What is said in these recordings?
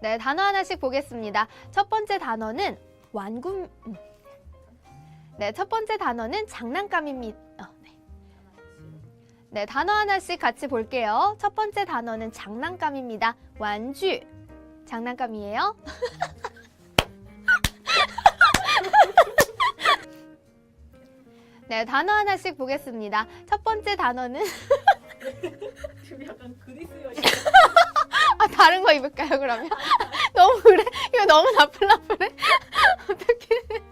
네, 단어 하나씩 보겠습니다. 첫 번째 단어는 완군. 음. 네, 첫 번째 단어는 장난감입니다. 어, 네. 네, 단어 하나씩 같이 볼게요. 첫 번째 단어는 장난감입니다. 완주. 장난감이에요. 네, 단어 하나씩 보겠습니다. 첫 번째 단어는 지금 약간 그리스 여신 아 다른 거 입을까요 그러면? 너무 그래? 이거 너무 나플나플해? 어떡해?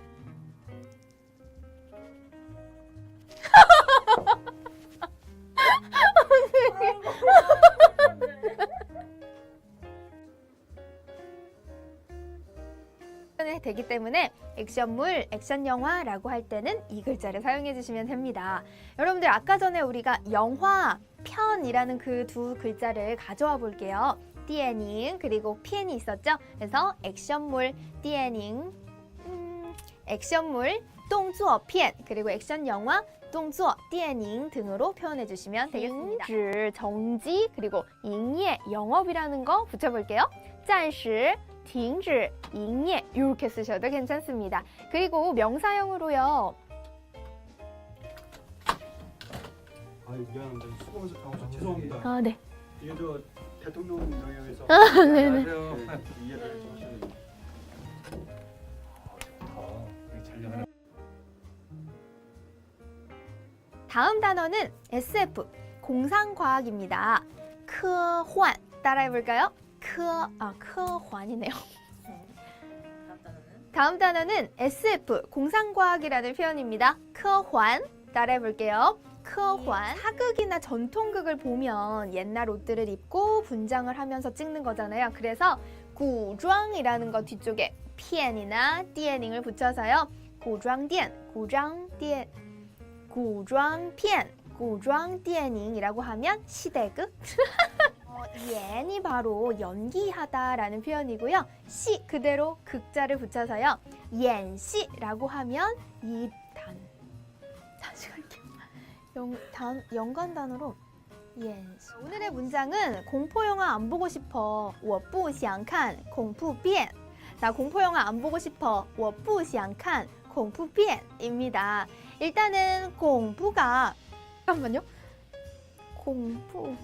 네, 되기 때문에 액션물, 액션 영화라고 할 때는 이 글자를 사용해 주시면 됩니다. 여러분들 아까 전에 우리가 영화, 편이라는 그 두 글자를 가져와 볼게요. 디에닝 그리고 피엔이 있었죠. 그래서 액션물 디에닝 음, 액션물 동주어 피엔 그리고 액션 영화 동주어 디에닝 등으로 표현해 주시면 되겠습니다. 음, 질 정지 그리고 잉예 영업이라는 거 붙여볼게요. 짠시 停止, 잉예 이렇게 쓰셔도 괜찮습니다. 그리고 명사형으로요. 아 미안합니다. 수고하셨 아, 죄송합니다. 아 네. 얘도 대통령령에서 네네. 네, 이해를 좀 하셔야 됩니다. 다음 단어는 SF 공상과학입니다.科幻 따라해볼까요?科, 아,科幻이네요. 남자는 다음 단어는 SF 공상과학이라는 표현입니다. 科幻 따라해볼게요. 科幻 사극이나 전통극을 보면 옛날 옷들을 입고 분장을 하면서 찍는 거잖아요. 그래서 古装이라는 거 뒤쪽에 피엔이나 띠엔닝을 붙여서요. 古装店, 古装店, 古装片, 古装电影이라고 하면 시대극. 어, 옌이 바로 연기하다라는 표현이고요. 시 그대로 극자를 붙여서요. 옌시라고 하면 이 단. 다시 갈게요. 영, 단, 연관 단어로 옌시. 오늘의 문장은 공포 영화 안 보고 싶어. 我不想看恐怖片. 나 공포 영화 안 보고 싶어. 我不想看恐怖片입니다. 일단은 공부가 잠깐만요. 공부